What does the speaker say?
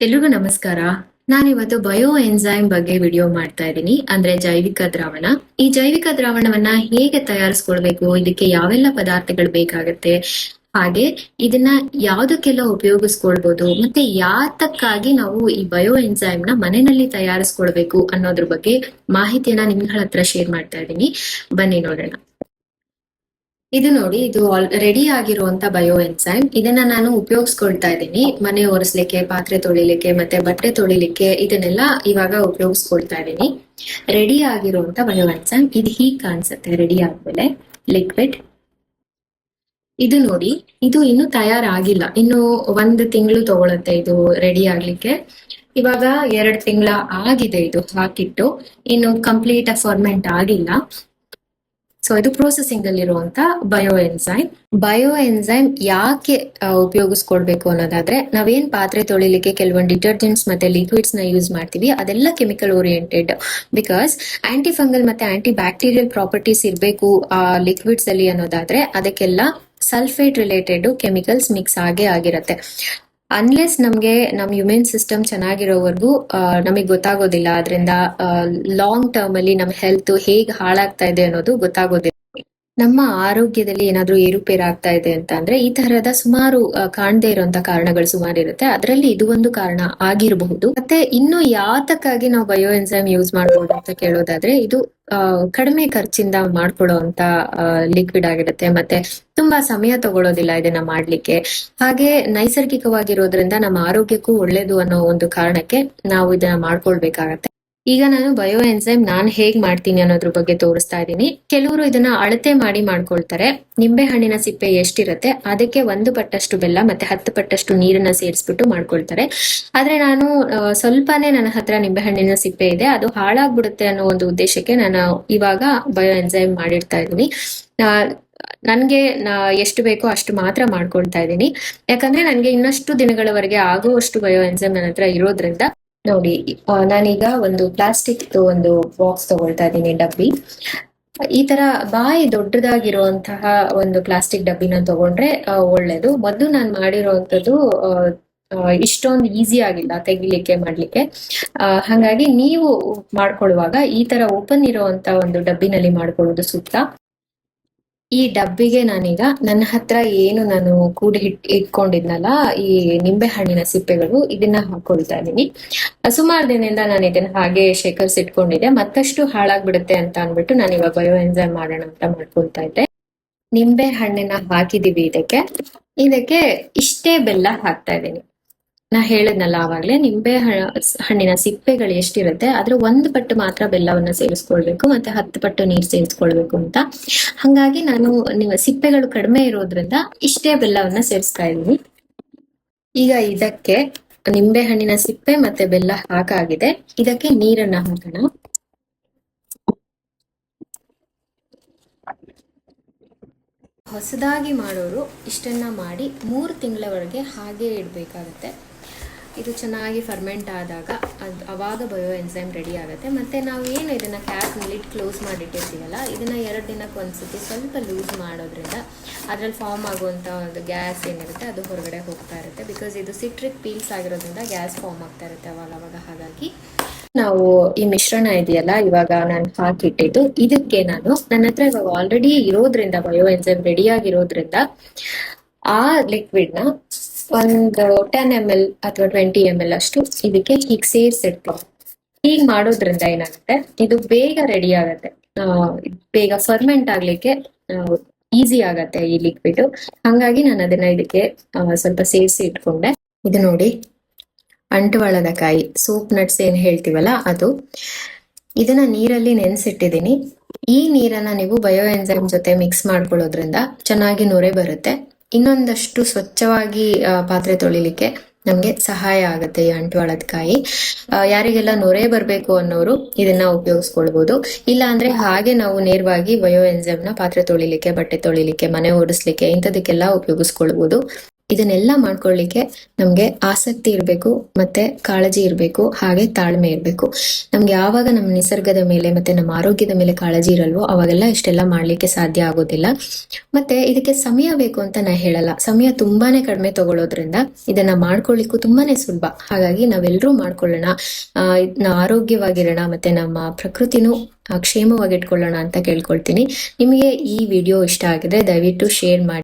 ಎಲ್ರಿಗೂ ನಮಸ್ಕಾರ. ನಾನಿವತ್ತು ಬಯೋ ಎನ್ಸೈಮ್ ಬಗ್ಗೆ ವಿಡಿಯೋ ಮಾಡ್ತಾ ಇದ್ದೀನಿ. ಅಂದ್ರೆ ಜೈವಿಕ ದ್ರಾವಣ. ಈ ಜೈವಿಕ ದ್ರಾವಣವನ್ನ ಹೇಗೆ ತಯಾರಿಸ್ಕೊಳ್ಬೇಕು? ಇದಕ್ಕೆ ಯಾವೆಲ್ಲ ಪದಾರ್ಥಗಳು ಬೇಕಾಗತ್ತೆ? ಹಾಗೆ ಇದನ್ನ ಯಾವ್ದಕ್ಕೆಲ್ಲ ಉಪಯೋಗಿಸ್ಕೊಳ್ಬಹುದು ಮತ್ತೆ ಯಾತಕ್ಕಾಗಿ ನಾವು ಈ ಬಯೋ ಎನ್ಸೈಮ್ನ ಮನೆಯಲ್ಲಿ ತಯಾರಿಸ್ಕೊಳ್ಬೇಕು ಅನ್ನೋದ್ರ ಬಗ್ಗೆ ಮಾಹಿತಿಯನ್ನ ನಿಮ್ಗಳ ಹತ್ರ ಶೇರ್ ಮಾಡ್ತಾ ಇದ್ದೀನಿ. ಬನ್ನಿ ನೋಡೋಣ. ಇದು ನೋಡಿ, ಇದು ರೆಡಿ ಆಗಿರುವಂತ ಬಯೋ ಎನ್ಸೈಮ್ ಇದನ್ನ ನಾನು ಉಪಯೋಗಿಸ್ಕೊಳ್ತಾ ಇದ್ದೀನಿ. ಮನೆ ಒರೆಸ್ಲಿಕ್ಕೆ, ಪಾತ್ರೆ ತೊಳಿಲಿಕ್ಕೆ, ಮತ್ತೆ ಬಟ್ಟೆ ತೊಳಿಲಿಕ್ಕೆ ಇದನ್ನೆಲ್ಲ ಇವಾಗ ಉಪಯೋಗಿಸ್ಕೊಳ್ತಾ ಇದ್ದೀನಿ. ರೆಡಿ ಆಗಿರುವಂತ ಬಯೋ ಎನ್ಸೈಮ್ ಇದು ಹೀಗ್ ಕಾಣಿಸುತ್ತೆ ರೆಡಿ ಆದ್ಮೇಲೆ. ಲಿಕ್ವಿಡ್ ಇದು ನೋಡಿ, ಇದು ಇನ್ನು ತಯಾರಾಗಿಲ್ಲ. ಇನ್ನು ಒಂದು ತಿಂಗಳು ತಗೊಳತ್ತೆ ಇದು ರೆಡಿ ಆಗ್ಲಿಕ್ಕೆ. ಇವಾಗ ಎರಡು ತಿಂಗಳ ಆಗಿದೆ ಇದು ಹಾಕಿಟ್ಟು. ಇನ್ನು ಕಂಪ್ಲೀಟ್ ಫಾರ್ಮೆಂಟ್ ಆಗಿಲ್ಲ. ಸೊ ಇದು ಪ್ರೊಸೆಸಿಂಗ್ ಅಲ್ಲಿರುವಂತ ಬಯೋ ಎನ್ಸೈಮ್ ಬಯೋ ಎನ್ಸೈಮ್ ಯಾಕೆ ಉಪಯೋಗಿಸ್ಕೊಡ್ಬೇಕು ಅನ್ನೋದಾದ್ರೆ, ನಾವೇನ್ ಪಾತ್ರೆ ತೊಳಿಲಿಕ್ಕೆ ಕೆಲವೊಂದು ಡಿಟರ್ಜೆಂಟ್ಸ್ ಮತ್ತೆ ಲಿಕ್ವಿಡ್ಸ್ನ ಯೂಸ್ ಮಾಡ್ತೀವಿ, ಅದೆಲ್ಲ chemical oriented because anti fungal ಮತ್ತೆ ಆಂಟಿ ಬ್ಯಾಕ್ಟೀರಿಯಲ್ ಪ್ರಾಪರ್ಟೀಸ್ ಇರಬೇಕು, ಆ ಲಿಕ್ವಿಡ್ಸ್ ಅಲ್ಲಿ ಅನ್ನೋದಾದ್ರೆ, ಅದಕ್ಕೆಲ್ಲ ಸಲ್ಫೇಟ್ ರಿಲೇಟೆಡ್ ಕೆಮಿಕಲ್ಸ್ ಮಿಕ್ಸ್ ಆಗೇ ಆಗಿರತ್ತೆ. ಅನ್ಲೆಸ್ ನಮ್ಗೆ ನಮ್ ಇಮ್ಯೂನ್ ಸಿಸ್ಟಮ್ ಚೆನ್ನಾಗಿರೋವರೆಗೂ ನಮಗೆ ಗೊತ್ತಾಗೋದಿಲ್ಲ. ಅದರಿಂದ ಲಾಂಗ್ ಟರ್ಮ್ ಅಲ್ಲಿ ನಮ್ಮ ಹೆಲ್ತ್ ಹೇಗ್ ಹಾಳಾಗ್ತಾ ಇದೆ ಅನ್ನೋದು ಗೊತ್ತಾಗೋದಿಲ್ಲ. ನಮ್ಮ ಆರೋಗ್ಯದಲ್ಲಿ ಏನಾದ್ರೂ ಏರುಪೇರು ಆಗ್ತಾ ಇದೆ ಅಂತ ಅಂದ್ರೆ ಈ ತರಹದ ಸುಮಾರು ಕಾಣದೇ ಇರುವಂತ ಕಾರಣಗಳು ಸುಮಾರು ಇರುತ್ತೆ. ಅದರಲ್ಲಿ ಇದು ಒಂದು ಕಾರಣ ಆಗಿರಬಹುದು. ಮತ್ತೆ ಇನ್ನು ಯಾತಕ್ಕಾಗಿ ನಾವು ಬಯೋ ಎನ್ಸೈಮ್ ಯೂಸ್ ಮಾಡಬಹುದು ಅಂತ ಕೇಳೋದಾದ್ರೆ ಇದು ಕಡಿಮೆ ಖರ್ಚಿಂದ ಮಾಡ್ಕೊಳ್ಳೋ ಅಂತ ಲಿಕ್ವಿಡ್ ಆಗಿರುತ್ತೆ. ಮತ್ತೆ ತುಂಬಾ ಸಮಯ ತಗೊಳ್ಳೋದಿಲ್ಲ ಇದನ್ನ ಮಾಡ್ಲಿಕ್ಕೆ. ಹಾಗೆ ನೈಸರ್ಗಿಕವಾಗಿರೋದ್ರಿಂದ ನಮ್ಮ ಆರೋಗ್ಯಕ್ಕೂ ಒಳ್ಳೇದು ಅನ್ನೋ ಒಂದು ಕಾರಣಕ್ಕೆ ನಾವು ಇದನ್ನ ಮಾಡ್ಕೊಳ್ಬೇಕಾಗತ್ತೆ. ಈಗ ನಾನು ಬಯೋ ಎನ್ಸೈಮ್ ನಾನ್ ಹೇಗ್ ಮಾಡ್ತೀನಿ ಅನ್ನೋದ್ರ ಬಗ್ಗೆ ತೋರಿಸ್ತಾ ಇದ್ದೀನಿ. ಕೆಲವರು ಇದನ್ನ ಅಳತೆ ಮಾಡಿ ಮಾಡ್ಕೊಳ್ತಾರೆ. ನಿಂಬೆ ಹಣ್ಣಿನ ಸಿಪ್ಪೆ ಎಷ್ಟಿರುತ್ತೆ, ಅದಕ್ಕೆ ಒಂದು ಪಟ್ಟಷ್ಟು ಬೆಲ್ಲ ಮತ್ತೆ ಹತ್ತು ಪಟ್ಟಷ್ಟು ನೀರನ್ನ ಸೇರಿಸ್ಬಿಟ್ಟು ಮಾಡ್ಕೊಳ್ತಾರೆ. ಆದ್ರೆ ನಾನು ಸ್ವಲ್ಪನೇ ನನ್ನ ಹತ್ರ ನಿಂಬೆ ಹಣ್ಣಿನ ಸಿಪ್ಪೆ ಇದೆ. ಅದು ಹಾಳಾಗ್ಬಿಡುತ್ತೆ ಅನ್ನೋ ಒಂದು ಉದ್ದೇಶಕ್ಕೆ ನಾನು ಇವಾಗ ಬಯೋ ಎನ್ಸೈಮ್ ಮಾಡಿರ್ತಾ ಇದ್ದೀನಿ ನಾ ಎಷ್ಟು ಬೇಕೋ ಅಷ್ಟು ಮಾತ್ರ ಮಾಡ್ಕೊಳ್ತಾ ಇದ್ದೀನಿ. ಯಾಕಂದ್ರೆ ನನ್ಗೆ ಇನ್ನಷ್ಟು ದಿನಗಳವರೆಗೆ ಆಗುವಷ್ಟು ಬಯೋ ಎನ್ಸೈಮ್ ನನ್ನ ಹತ್ರ ಇರೋದ್ರಿಂದ ನೋಡಿ ನಾನೀಗ ಒಂದು ಪ್ಲಾಸ್ಟಿಕ್ ಒಂದು ಬಾಕ್ಸ್ ತಗೊಳ್ತಾ ಇದ್ದೀನಿ ಡಬ್ಬಿ. ಈ ತರ ಬಾಯಿ ದೊಡ್ಡದಾಗಿರುವಂತಹ ಒಂದು ಪ್ಲಾಸ್ಟಿಕ್ ಡಬ್ಬಿನ ತಗೊಂಡ್ರೆ ಒಳ್ಳೇದು. ಮೊದಲು ನಾನು ಮಾಡಿರುವಂತದ್ದು ಇಷ್ಟೊಂದು ಈಸಿ ಆಗಿಲ್ಲ ತೆಗಿಲಿಕ್ಕೆ, ಮಾಡ್ಲಿಕ್ಕೆ. ಹಾಗಾಗಿ ನೀವು ಮಾಡ್ಕೊಳ್ಳುವಾಗ ಈ ತರ ಓಪನ್ ಇರುವಂತ ಒಂದು ಡಬ್ಬಿನಲ್ಲಿ ಮಾಡ್ಕೊಳ್ಳೋದು ಸೂಕ್ತ. ಈ ಡಬ್ಬಿಗೆ ನಾನೀಗ ನನ್ನ ಹತ್ರ ಏನು ನಾನು ಕೂಡಿ ಇಟ್, ಇಟ್ಕೊಂಡಿದ್ನಲ್ಲ, ಈ ನಿಂಬೆ ಹಣ್ಣಿನ ಸಿಪ್ಪೆಗಳು ಇದನ್ನ ಹಾಕೊಳ್ತಾ ಇದ್ದೀನಿ. ಸುಮಾರು ದಿನದಿಂದ ನಾನು ಇದನ್ನ ಹಾಗೆ ಶೇಖರಿಸಿ ಇಟ್ಕೊಂಡಿದ್ದೆ. ಮತ್ತಷ್ಟು ಹಾಳಾಗ್ಬಿಡುತ್ತೆ ಅಂತ ಅನ್ಬಿಟ್ಟು ನಾನು ಇವಾಗ ಬಯೋ ಎಂಜಾಯ್ ಮಾಡೋಣ ಅಂತ ಮಾಡ್ಕೊಳ್ತಾ ಇದ್ದೆ. ನಿಂಬೆ ಹಣ್ಣನ್ನ ಹಾಕಿದೀವಿ ಇದಕ್ಕೆ. ಇದಕ್ಕೆ ಇಷ್ಟೇ ಬೆಲ್ಲ ಹಾಕ್ತಾ ಇದ್ದೀನಿ. ನಾ ಹೇಳಿದ್ನಲ್ಲ ಆವಾಗ್ಲೆ ನಿಂಬೆ ಹಣ್ಣಿನ ಸಿಪ್ಪೆಗಳು ಎಷ್ಟಿರುತ್ತೆ, ಅದ್ರ ಒಂದ್ ಪಟ್ಟು ಮಾತ್ರ ಬೆಲ್ಲವನ್ನ ಸೇರಿಸ್ಕೊಳ್ಬೇಕು, ಮತ್ತೆ ಹತ್ತು ಪಟ್ಟು ನೀರು ಸೇರಿಸ್ಕೊಳ್ಬೇಕು ಅಂತ. ಹಂಗಾಗಿ ನಾನು ಸಿಪ್ಪೆಗಳು ಕಡಿಮೆ ಇರೋದ್ರಿಂದ ಇಷ್ಟೇ ಬೆಲ್ಲವನ್ನ ಸೇರಿಸ್ತಾ ಇದ್ದೀನಿ. ಈಗ ಇದಕ್ಕೆ ನಿಂಬೆ ಹಣ್ಣಿನ ಸಿಪ್ಪೆ ಮತ್ತೆ ಬೆಲ್ಲ ಹಾಕಾಗಿದೆ. ಇದಕ್ಕೆ ನೀರನ್ನ ಹಾಕೋಣ. ಹೊಸದಾಗಿ ಮಾಡೋರು ಇಷ್ಟನ್ನ ಮಾಡಿ ಮೂರು ತಿಂಗಳವರೆಗೆ ಹಾಗೆ ಇಡಬೇಕಾಗತ್ತೆ. ಇದು ಚೆನ್ನಾಗಿ ಫರ್ಮೆಂಟ್ ಆದಾಗ ಅದು ಅವಾಗ ಬಯೋ ಎನ್ಸೈಮ್ ರೆಡಿ ಆಗುತ್ತೆ. ಮತ್ತು ನಾವು ಏನು ಇದನ್ನು ಕ್ಯಾಪ್ ಮಿಲಿಟ್ ಕ್ಲೋಸ್ ಮಾಡಿಟ್ಟಿರ್ತೀವಲ್ಲ, ಇದನ್ನು ಎರಡು ದಿನಕ್ಕೆ ಒಂದ್ಸತಿ ಸ್ವಲ್ಪ ಲೂಸ್ ಮಾಡೋದ್ರಿಂದ ಅದರಲ್ಲಿ ಫಾರ್ಮ್ ಆಗುವಂಥ ಒಂದು ಗ್ಯಾಸ್ ಏನಿರುತ್ತೆ ಅದು ಹೊರಗಡೆ ಹೋಗ್ತಾ ಇರುತ್ತೆ. ಬಿಕಾಸ್ ಇದು ಸಿಟ್ರಿಕ್ ಪೀಲ್ಸ್ ಆಗಿರೋದ್ರಿಂದ ಗ್ಯಾಸ್ ಫಾರ್ಮ್ ಆಗ್ತಾ ಇರುತ್ತೆ ಅವಾಗ ಅವಾಗ. ಹಾಗಾಗಿ ನಾವು ಈ ಮಿಶ್ರಣ ಇದೆಯಲ್ಲ, ಇವಾಗ ನಾನು ಹಾಕಿಟ್ಟಿದ್ದು, ಇದಕ್ಕೆ ನಾನು ನನ್ನ ಹತ್ರ ಇವಾಗ ಆಲ್ರೆಡಿ ಇರೋದ್ರಿಂದ ಬಯೋ ಎನ್ಸೈಮ್ ರೆಡಿ ಆಗಿರೋದ್ರಿಂದ ಆ ಲಿಕ್ವಿಡ್ನ ಒಂದು ಟೆನ್ ಎಂ ಎಲ್ ಅಥವಾ ಟ್ವೆಂಟಿ ಎಂ ಎಲ್ ಅಷ್ಟು ಇದಕ್ಕೆ ಹೀಗೆ ಸೇರಿಸಿಡ್ತೀವಿ ಹೀಗೆ ಮಾಡೋದ್ರಿಂದ ಏನಾಗುತ್ತೆ? ಇದು ಬೇಗ ರೆಡಿ ಆಗತ್ತೆ. ಬೇಗ ಫರ್ಮೆಂಟ್ ಆಗ್ಲಿಕ್ಕೆ ಈಸಿ ಆಗತ್ತೆ ಈ ಲಿಕ್ವಿಡ್ ಹಂಗಾಗಿ ನಾನು ಅದನ್ನ ಇದಕ್ಕೆ ಸ್ವಲ್ಪ ಸೇರಿಸಿ ಇಟ್ಕೊಂಡೆ. ಇದು ನೋಡಿ ಅಂಟುವಾಳದ ಕಾಯಿ ಸೂಪ್ ನಟ್ಸ್ ಏನ್ ಹೇಳ್ತೀವಲ್ಲ ಅದು. ಇದನ್ನ ನೀರಲ್ಲಿ ನೆನೆಸಿಟ್ಟಿದ್ದೀನಿ ಈ ನೀರನ್ನ ನೀವು ಬಯೋ ಎನ್ಸೈಮ್ ಜೊತೆ ಮಿಕ್ಸ್ ಮಾಡ್ಕೊಳ್ಳೋದ್ರಿಂದ ಚೆನ್ನಾಗಿ ನೊರೆ ಬರುತ್ತೆ. ಇನ್ನೊಂದಷ್ಟು ಸ್ವಚ್ಛವಾಗಿ ಪಾತ್ರೆ ತೊಳಿಲಿಕ್ಕೆ ನಮ್ಗೆ ಸಹಾಯ ಆಗುತ್ತೆ ಈ ಅಂಟುವಾಳದ ಕಾಯಿ. ಯಾರಿಗೆಲ್ಲ ನೊರೆ ಬರಬೇಕು ಅನ್ನೋರು ಇದನ್ನ ಉಪಯೋಗಿಸ್ಕೊಳ್ಬಹುದು ಇಲ್ಲ ಅಂದ್ರೆ ಹಾಗೆ ನಾವು ನೇರವಾಗಿ ಬಯೋ ಎನ್ಸೆಮ್ನ ಪಾತ್ರೆ ತೊಳಿಲಿಕ್ಕೆ, ಬಟ್ಟೆ ತೊಳಿಲಿಕ್ಕೆ, ಮನೆ ಓಡಿಸ್ಲಿಕ್ಕೆ ಇಂಥದಕ್ಕೆಲ್ಲ ಉಪಯೋಗಿಸ್ಕೊಳ್ಬಹುದು ಇದನ್ನೆಲ್ಲ ಮಾಡ್ಕೊಳ್ಳಿಕ್ಕೆ ನಮ್ಗೆ ಆಸಕ್ತಿ ಇರಬೇಕು, ಮತ್ತೆ ಕಾಳಜಿ ಇರಬೇಕು, ಹಾಗೆ ತಾಳ್ಮೆ ಇರಬೇಕು. ನಮ್ಗೆ ಯಾವಾಗ ನಮ್ಮ ನಿಸರ್ಗದ ಮೇಲೆ ಮತ್ತೆ ನಮ್ಮ ಆರೋಗ್ಯದ ಮೇಲೆ ಕಾಳಜಿ ಇರಲ್ವೋ, ಅವಾಗೆಲ್ಲ ಇಷ್ಟೆಲ್ಲ ಮಾಡ್ಲಿಕ್ಕೆ ಸಾಧ್ಯ ಆಗೋದಿಲ್ಲ. ಮತ್ತೆ ಇದಕ್ಕೆ ಸಮಯ ಬೇಕು ಅಂತ ನಾ ಹೇಳಲ್ಲ. ಸಮಯ ತುಂಬಾನೇ ಕಡಿಮೆ ತಗೊಳ್ಳೋದ್ರಿಂದ ಇದನ್ನ ಮಾಡ್ಕೊಳ್ಳಿಕ್ಕೂ ತುಂಬಾನೇ ಸುಲಭ. ಹಾಗಾಗಿ ನಾವೆಲ್ಲರೂ ಮಾಡ್ಕೊಳ್ಳೋಣ. ನಾವು ಆರೋಗ್ಯವಾಗಿರೋಣ, ಮತ್ತೆ ನಮ್ಮ ಪ್ರಕೃತಿನೂ ಕ್ಷೇಮವಾಗಿ ಕ್ಷೇಮವಾಗಿಟ್ಕೊಳ್ಳೋಣ ಅಂತ ಕೇಳ್ಕೊಳ್ತೀನಿ. ನಿಮಗೆ ಈ ವಿಡಿಯೋ ಇಷ್ಟ ಆಗಿದ್ರೆ ದಯವಿಟ್ಟು ಶೇರ್ ಮಾಡಿ.